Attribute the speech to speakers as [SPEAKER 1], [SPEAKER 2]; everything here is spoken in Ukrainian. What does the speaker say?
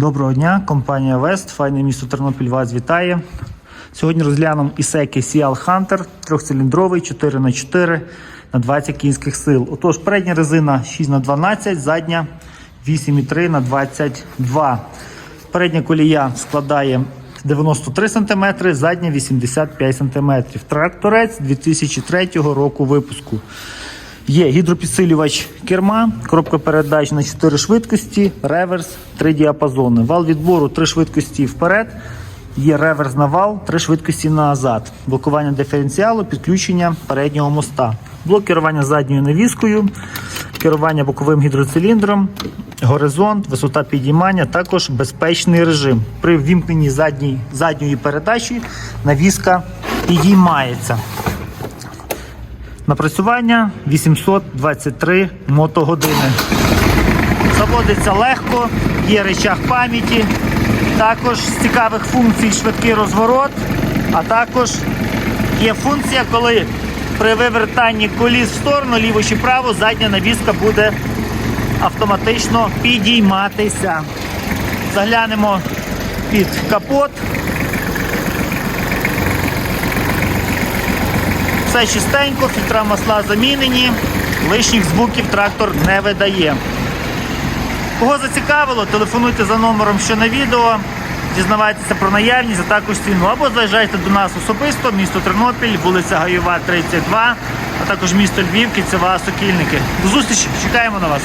[SPEAKER 1] Доброго дня, компанія Вест, файне місто Тернопіль вас вітає. Сьогодні розглянемо Ісеки Сіал Hunter, трьохциліндровий 4х4 на 20 кінських сил. Отож, передня резина 6х12, задня 8,3 на 22. Передня колія складає 93 см, задня 85 см. Тракторець 2003 року випуску. Є гідропідсилювач керма, коробка передач на 4 швидкості, реверс, 3 діапазони. Вал відбору 3 швидкості вперед. Є реверс на вал, 3 швидкості назад. Блокування диференціалу, підключення переднього моста. Блок керування задньою навіскою, керування боковим гідроциліндром, горизонт, висота підіймання, також безпечний режим. При ввімкненні задній, задньої передачі навіска підіймається. Напрацювання 823 мотогодини. Заводиться легко, є речах пам'яті. Також з цікавих функцій швидкий розворот, а також є функція, коли при вивертанні коліс в сторону, ліво чи право, задня навіска буде автоматично підійматися. Заглянемо під капот. Все чистенько, фільтра масла замінені, лишніх звуків трактор не видає. Кого зацікавило, телефонуйте за номером, що на відео, дізнавайтеся про наявність, а також ціну. Або заїжджайте до нас особисто, місто Тернопіль, вулиця Гайова, 32, а також місто Львів, Кільцева, Сокільники. До зустрічі, чекаємо на вас.